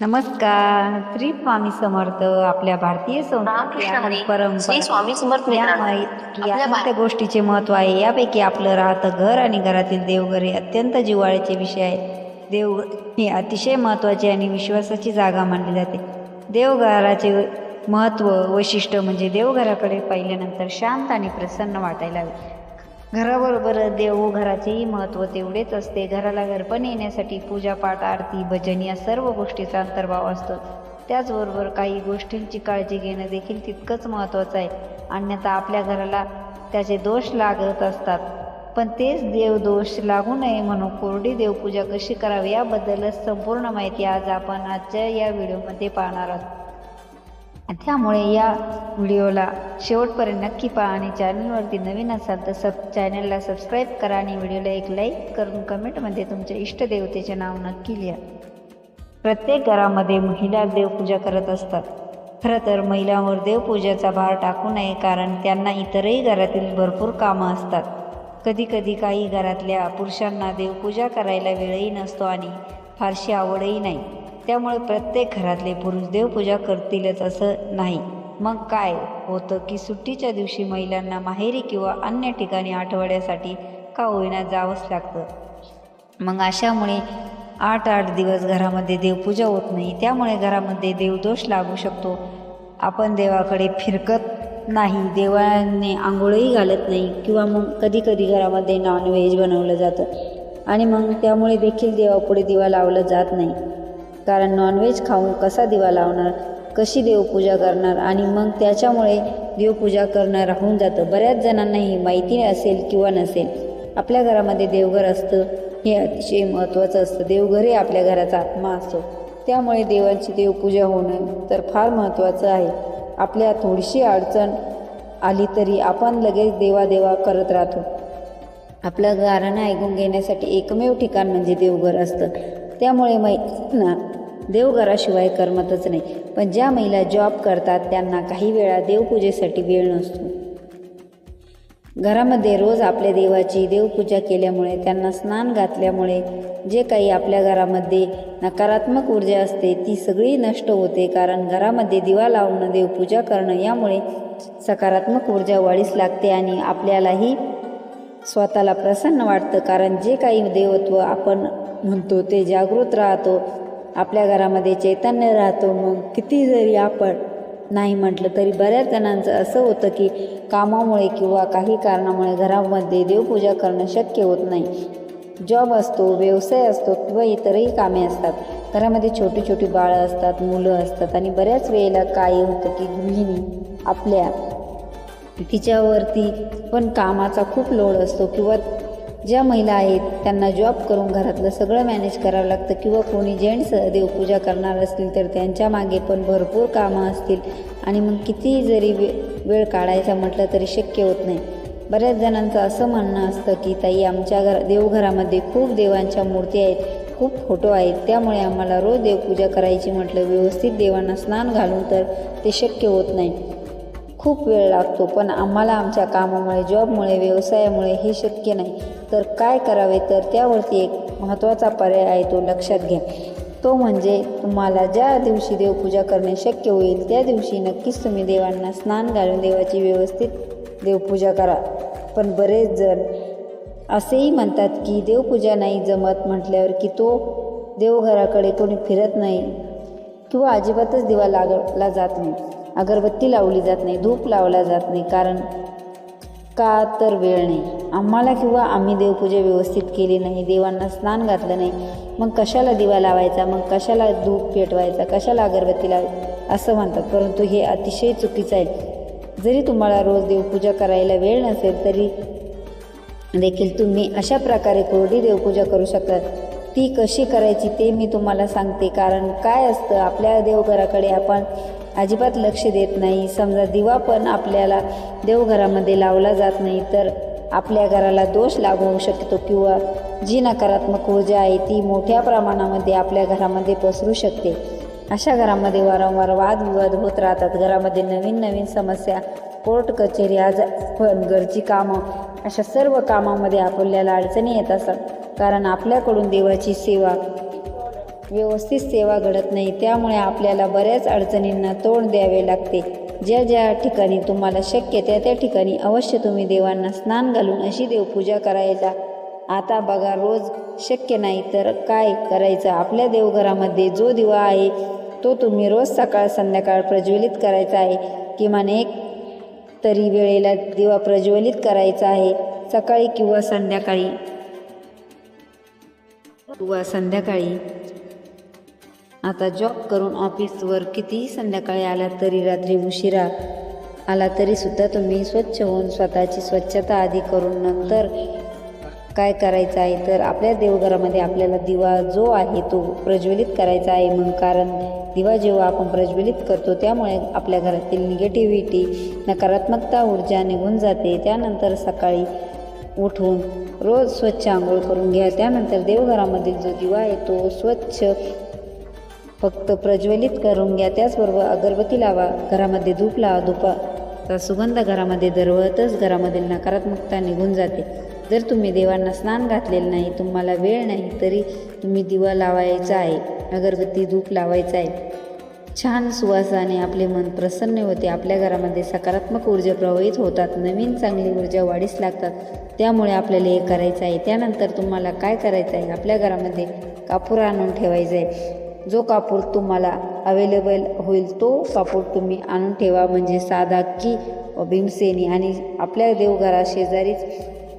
नमस्कार. श्री स्वामी समर्थ आपल्या भारतीय स्वामी समर्थ या गोष्टीचे महत्त्व आहे यापैकी आपलं राहतं घर आणि घरातील देवघर हे अत्यंत जिव्हाळ्याचे विषय आहे देव ही अतिशय महत्त्वाची आणि विश्वासाची जागा मानली जाते. देवघराचे महत्त्व वैशिष्ट्य म्हणजे देवघराकडे पाहिल्यानंतर शांत आणि प्रसन्न वाटायला हवे. घराबरोबर देवघराचेही महत्त्व तेवढेच असते. घराला घरपण येण्यासाठी पूजापाठ आरती भजन या सर्व गोष्टीचा अंतर्भाव असतो. त्याचबरोबर काही गोष्टींची काळजी घेणं देखील तितकंच महत्त्वाचं आहे. अन्यथा आपल्या घराला त्याचे दोष लागत असतात. पण तेच देवदोष लागू नये म्हणून कोरडी देवपूजा कशी करावी याबद्दलच संपूर्ण माहिती आज आपण आजच्या या व्हिडिओमध्ये पाहणार आहोत. त्यामुळे या व्हिडिओला शेवटपर्यंत नक्की पहा आणि चॅनलवरती नवीन असाल तर सब चॅनलला सबस्क्राईब करा आणि व्हिडिओला एक लाईक करून कमेंटमध्ये तुमच्या इष्टदेवतेचे नाव नक्की लिहा. प्रत्येक घरामध्ये महिला देवपूजा करत असतात. खरं तर महिलांवर देवपूजेचा भार टाकू नये कारण त्यांना इतरही घरातील भरपूर कामं असतात. कधीकधी काही घरातल्या पुरुषांना देवपूजा करायला वेळही नसतो आणि फारशी आवडही नाही. त्यामुळे प्रत्येक घरातले पुरुष देवपूजा करतीलच असं नाही. मग काय होतं की सुट्टीच्या दिवशी महिलांना माहेरी किंवा अन्य ठिकाणी आठवड्यासाठी का होईना जावंच लागतं? मग अशामुळे आठ आठ दिवस घरामध्ये देवपूजा होत नाही. त्यामुळे घरामध्ये देवदोष लागू शकतो. आपण देवाकडे फिरकत नाही. देवाने आंघोळही घालत नाही. किंवा मग कधी कधी घरामध्ये नॉनव्हेज बनवलं जातं. आणि मग त्यामुळे देखील देवापुढे दिवा लावला जात नाही. कारण नॉनव्हेज खाऊन कसा दिवा लावणार कशी देवपूजा करणार आणि मग त्याच्यामुळे देवपूजा करणं राहून जातं. बऱ्याच जणांना ही माहिती असेल किंवा नसेल आपल्या घरामध्ये देवघर असतं हे अतिशय महत्त्वाचं असतं. देवघर हे आपल्या घराचा आत्मा असतो. त्यामुळे देवांची देवपूजा होणं तर फार महत्त्वाचं आहे. आपल्या थोडीशी अडचण आली तरी आपण लगेच देवादेवा करत राहतो. आपलं गाणं ऐकून घेण्यासाठी एकमेव ठिकाण म्हणजे देवघर असतं. त्यामुळे महिला देवघराशिवाय करमतच नाही. पण ज्या महिला जॉब करतात त्यांना काही वेळा देवपूजेसाठी वेळ नसतो. घरामध्ये रोज आपल्या देवाची देवपूजा केल्यामुळे त्यांना स्नान घातल्यामुळे जे काही आपल्या घरामध्ये नकारात्मक ऊर्जा असते ती सगळी नष्ट होते. कारण घरामध्ये दिवा लावणं देवपूजा करणं यामुळे सकारात्मक ऊर्जा वाढीस लागते आणि आपल्यालाही स्वतःला प्रसन्न वाटतं. कारण जे काही देवत्व आपण म्हणतो ते जागृत राहतो. आपल्या घरामध्ये चैतन्य राहतो. मग किती जरी आपण नाही म्हटलं तरी बऱ्याच जणांचं असं होतं की कामामुळे किंवा काही कारणामुळे घरामध्ये देवपूजा करणं शक्य होत नाही. जॉब असतो व्यवसाय असतो किंवा इतरही कामे असतात. घरामध्ये छोटी छोटी बाळं असतात मुलं असतात आणि बऱ्याच वेळेला काय होतं की गृहिणी आपल्या तिच्यावरती पण कामाचा खूप लोड असतो किंवा ज्या महिला आहेत त्यांना जॉब करून घरातलं सगळं मॅनेज करावं लागतं. किंवा कोणी जेंट्स देवपूजा करणार असतील तर त्यांच्या मागे पण भरपूर कामं असतील. आणि मग किती जरी वे वेळ काढायचा म्हटलं तरी शक्य होत नाही. बऱ्याच जणांचं असं म्हणणं असतं की ताई आमच्या घर देवघरामध्ये खूप देवांच्या मूर्ती आहेत खूप फोटो आहेत. त्यामुळे आम्हाला रोज देवपूजा करायची म्हटलं व्यवस्थित देवांना स्नान घालून तर ते शक्य होत नाही. खूप वेळ लागतो पण आम्हाला आमच्या कामामुळे जॉबमुळे व्यवसायामुळे हे शक्य नाही. तर काय करावे? तर त्यावरती एक महत्त्वाचा पर्याय आहे तो लक्षात घ्या. तो म्हणजे तुम्हाला ज्या दिवशी देवपूजा करणे शक्य होईल त्या दिवशी नक्कीच तुम्ही देवांना स्नान घालून देवाची व्यवस्थित देवपूजा करा. पण बरेच जण असेही म्हणतात की देवपूजा नाही जमत म्हटल्यावर की तो देवघराकडे कोणी फिरत नाही किंवा अजिबातच दिवा लागला जात नाही अगरबत्ती लावली जात नाही धूप लावला जात नाही कारण का तर वेळ नाही. आम्हाला किंवा आम्ही देवपूजा व्यवस्थित केली नाही देवांना स्नान घातलं नाही मग कशाला दिवा लावायचा मग कशाला धूप पेटवायचा कशाला अगरबत्ती लाव असं म्हणतात. परंतु हे अतिशय चुकीचं आहे. जरी तुम्हाला रोज देवपूजा करायला वेळ नसेल तरी देखील तुम्ही अशा प्रकारे कोरडी देवपूजा करू शकता. ती कशी करायची ते मी तुम्हाला सांगते. कारण काय असतं आपल्या देवघराकडे आपण अजिबात लक्ष देत नाही. समजा दिवा पण आपल्याला देवघरामध्ये लावला जात नाही तर आपल्या घराला दोष लागू होऊ शकतो किंवा जी नकारात्मक ऊर्जा आहे ती मोठ्या प्रमाणामध्ये आपल्या घरामध्ये पसरू शकते. अशा घरामध्ये वारंवार वादविवाद होत राहतात. घरामध्ये नवीन नवीन समस्या कोर्ट कचेरी आज पण घरची कामं अशा सर्व कामामध्ये आपल्याला अडचणी येत असतात. कारण आपल्याकडून देवाची सेवा व्यवस्थित सेवा घडत नाही. त्यामुळे आपल्याला बऱ्याच अडचणींना तोंड द्यावे लागते. ज्या ज्या ठिकाणी तुम्हाला शक्य त्या त्या ठिकाणी अवश्य तुम्ही देवांना स्नान घालून अशी देवपूजा करायचा. आता बघा रोज शक्य नाही तर काय करायचं? आपल्या देवघरामध्ये जो दिवा आहे तो तुम्ही रोज सकाळ संध्याकाळ प्रज्वलित करायचा आहे. किमान एक तरी वेळेला दिवा प्रज्वलित करायचा आहे. सकाळी किंवा संध्याकाळी. किंवा संध्याकाळी आता जॉब करून ऑफिसवर कितीही संध्याकाळी आला तरी रात्री उशिरा आला तरीसुद्धा तुम्ही स्वच्छ होऊन स्वतःची स्वच्छता आधी करून नंतर काय करायचं आहे? तर आपल्या देवघरामध्ये आपल्याला दिवा जो आहे तो प्रज्वलित करायचा आहे म्हणून कारण दिवा जेव्हा आपण प्रज्वलित करतो त्यामुळे आपल्या घरातील निगेटिव्हिटी नकारात्मकता ऊर्जा निघून जाते. त्यानंतर सकाळी उठून रोज स्वच्छ आंघोळ करून घ्या. त्यानंतर देवघरामधील जो दिवा आहे तो स्वच्छ फक्त प्रज्वलित करून घ्या त्याचबरोबर अगरबत्ती लावा घरामध्ये धूप लावा धुपाचा सुगंध घरामध्ये दरवळतच घरामधील नकारात्मकता निघून जाते. जर तुम्ही देवांना स्नान घातलेलं नाही तुम्हाला वेळ नाही तरी तुम्ही दिवा लावायचा आहे अगरबत्ती धूप लावायचा आहे. छान सुवासाने आपले मन प्रसन्न होते. आपल्या घरामध्ये सकारात्मक ऊर्जा प्रवाहित होतात नवीन चांगली ऊर्जा वाढीस लागतात. त्यामुळे आपल्याला हे करायचं आहे. त्यानंतर तुम्हाला काय करायचं आहे? आपल्या घरामध्ये कापूर आणून ठेवायचं आहे. जो कापूर तुम्हाला अवेलेबल होईल तो कापूर तुम्ही आणून ठेवा. म्हणजे साधा की भीमसेनी आणि आपल्या देवघरा शेजारीच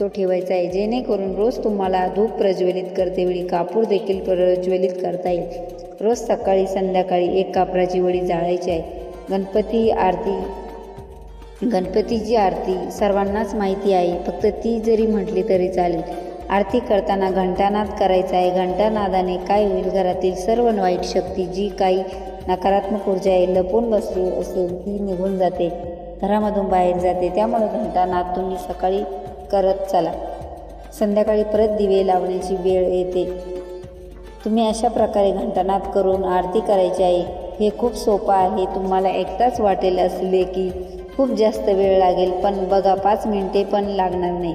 तो ठेवायचा आहे. जेणेकरून रोज तुम्हाला धूप प्रज्वलित करतेवेळी कापूर देखील प्रज्वलित करता येईल. रोज सकाळी संध्याकाळी एक कापराची वडी जाळायची आहे. गणपती आरती गणपतीची आरती सर्वांनाच माहिती आहे. फक्त ती जरी म्हटली तरी चालेल. आरती करताना घंटानाद करायचा आहे. घंटानादाने काय होईल? घरातील सर्व वाईट शक्ती जी काही नकारात्मक ऊर्जा आहे लपून बसली असेल ती निघून जाते. घरामधून बाहेर जाते. त्यामुळे घंटानाद तुम्ही सकाळी करत चला. संध्याकाळी परत दिवे लावण्याची वेळ येते. तुम्ही अशा प्रकारे घंटानाद करून आरती करायची आहे. हे खूप सोपं आहे. तुम्हाला एकटाच वाटेल असले की खूप जास्त वेळ लागेल. पण बघा पाच मिनिटे पण लागणार नाही.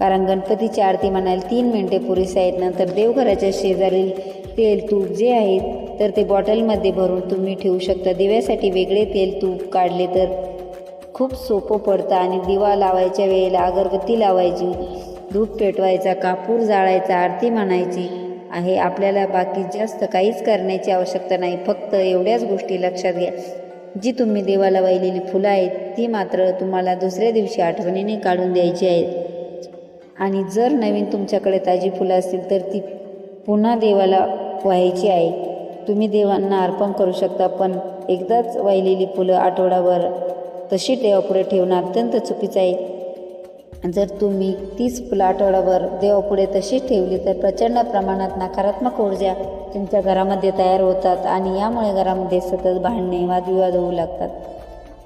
कारण गणपतीची आरती म्हणायला तीन मिनिटे पुरेसे आहेत नंतर देवघराच्या शेजारील तेल तूप जे आहेत तर ते बॉटलमध्ये भरून तुम्ही ठेवू शकता. दिव्यासाठी वेगळे तेल तूप काढले तर खूप सोपं पडतं आणि दिवा लावायच्या वेळेला अगरबत्ती लावायची धूप पेटवायचा कापूर जाळायचा आरती म्हणायची आहे. आपल्याला बाकी जास्त काहीच करण्याची आवश्यकता नाही. फक्त एवढ्याच गोष्टी लक्षात घ्या. जी तुम्ही देवाला वाहिलेली फुलं आहेत ती मात्र तुम्हाला दुसऱ्या दिवशी आठवणीने काढून द्यायची आहेत. आणि जर नवीन तुमच्याकडे ताजी फुलं असतील तर ती पुन्हा देवाला व्हायची आहे. तुम्ही देवांना अर्पण करू शकता पण एकदाच वाहिलेली फुलं आठवडाभर तशी देवापुढे ठेवणं अत्यंत चुकीचं आहे. जर तुम्ही तीच फुलं आठवडाभर देवापुढे तशीच ठेवली तर प्रचंड प्रमाणात नकारात्मक ऊर्जा तुमच्या घरामध्ये तयार होतात आणि यामुळे घरामध्ये सतत भांडणे वादविवाद होऊ लागतात.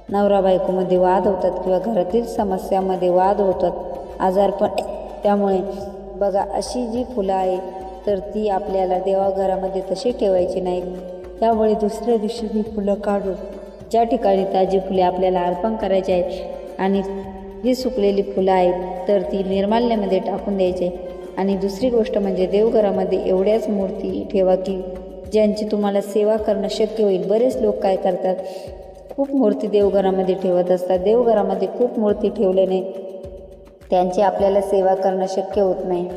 नवरा बायकोमध्ये वाद होतात किंवा घरातील समस्यामध्ये वाद होतात. आजारपण त्यामुळे बघा अशी जी फुलं आहेत तर ती आपल्याला देवाघरामध्ये तशी ठेवायची नाहीत. त्यामुळे दुसऱ्या दिवशी ही फुलं काढून ज्या ठिकाणी ताजी फुले आपल्याला अर्पण करायची आहेत आणि जी सुकलेली फुलं आहेत तर ती निर्माल्यामध्ये टाकून द्यायची आणि दुसरी गोष्ट म्हणजे देवघरामध्ये एवढ्याच मूर्ती ठेवा की ज्यांची तुम्हाला सेवा करणं शक्य होईल. बरेच लोक काय करतात खूप मूर्ती देवघरामध्ये ठेवत असतात. देवघरामध्ये खूप मूर्ती ठेवल्याने त्यांची आपल्याला सेवा करणं शक्य होत नाही.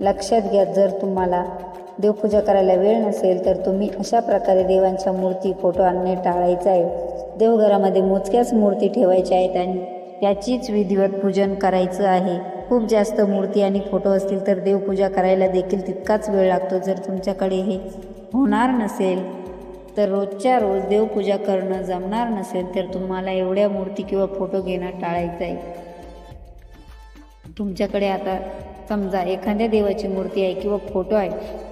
लक्षात घ्या जर तुम्हाला देवपूजा करायला वेळ नसेल तर तुम्ही अशा प्रकारे देवांच्या मूर्ती फोटो आणणे टाळायचं आहे. देवघरामध्ये मोजक्याच मूर्ती ठेवायच्या आहेत आणि त्याचीच विधिवत पूजन करायचं आहे. खूप जास्त मूर्ती आणि फोटो असतील तर देवपूजा करायला देखील तितकाच वेळ लागतो. जर तुमच्याकडे हे होणार नसेल तर रोजच्या रोज देवपूजा करणं जमणार नसेल तर तुम्हाला एवढ्या मूर्ती किंवा फोटो घेणं टाळायचं आहे. तुमच्याकडे आता समजा एखाद्या देवाची मूर्ती आहे किंवा फोटो आहे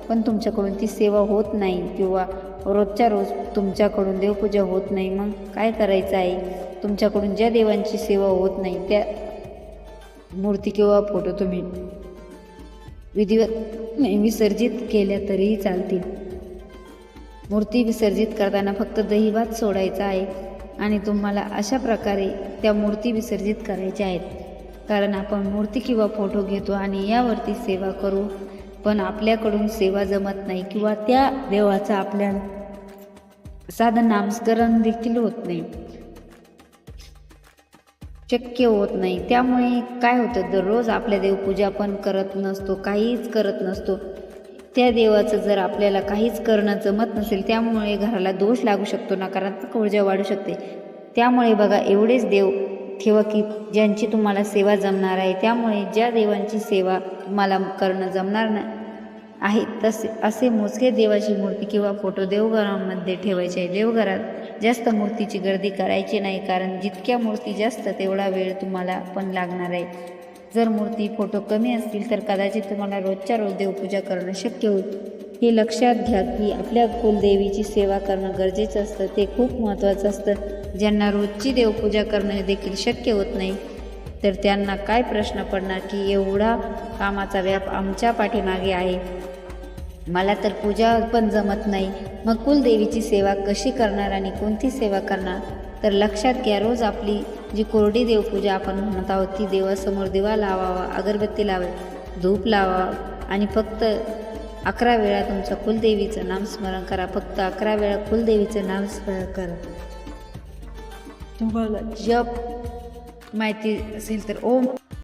पण तुमच्याकडून ती सेवा होत नाही किंवा रोजच्या रोज तुमच्याकडून देवपूजा होत नाही मग काय करायचं आहे? तुमच्याकडून ज्या देवांची सेवा होत नाही त्या मूर्ती किंवा फोटो तुम्ही विधिवत विसर्जित केल्या तरीही चालतील. मूर्ती विसर्जित करताना फक्त दहीभात सोडायचा आहे आणि तुम्हाला अशा प्रकारे त्या मूर्ती विसर्जित करायच्या आहेत. कारण आपण मूर्ती किंवा फोटो घेतो आणि यावरती सेवा करू. पण आपल्याकडून सेवा जमत नाही किंवा त्या देवाचा आपल्या साधं नामस्मरण देखील होत नाही. शक्य होत नाही. त्यामुळे काय होतं? दररोज आपल्या देवपूजा पण करत नसतो काहीच करत नसतो. त्या देवाचं जर आपल्याला काहीच करणं जमत नसेल त्यामुळे घराला दोष लागू शकतो नकारात्मक ऊर्जा वाढू शकते. त्यामुळे बघा एवढेच देव ठेवा की ज्यांची तुम्हाला सेवा जमणार आहे. त्यामुळे ज्या देवांची सेवा तुम्हाला करणं जमणार नाही आहे तसे असे मोजके देवाची मूर्ती किंवा फोटो देवघरामध्ये ठेवायचे. आहे देवघरात जास्त मूर्तीची गर्दी करायची नाही कारण जितक्या मूर्ती जास्त तेवढा वेळ तुम्हाला पण लागणार आहे. जर मूर्ती फोटो कमी असतील तर कदाचित तुम्हाला रोजच्या रोज देवपूजा करणं शक्य होईल. हे लक्षात घ्या की आपल्या कुलदेवीची सेवा करणं गरजेचं असतं. ते खूप महत्त्वाचं असतं. ज्यांना रोजची देवपूजा करणं देखील शक्य होत नाही तर त्यांना काय प्रश्न पडणार की एवढा कामाचा व्याप आमच्या पाठीमागे आहे? मला तर पूजा पण जमत नाही. मग कुलदेवीची सेवा कशी करणार आणि कोणती सेवा करणार? तर लक्षात घ्या रोज आपली जी कोरडी देवपूजा आपण म्हणत आहोत ती देवासमोर दिवा लावावा अगरबत्ती लावावी धूप लावा आणि फक्त अकरा वेळा तुमचं कुलदेवीचं नामस्मरण करा. फक्त अकरा वेळा कुलदेवीचं नामस्मरण करा. तुम्हाला जप माहिती असेल तर ओम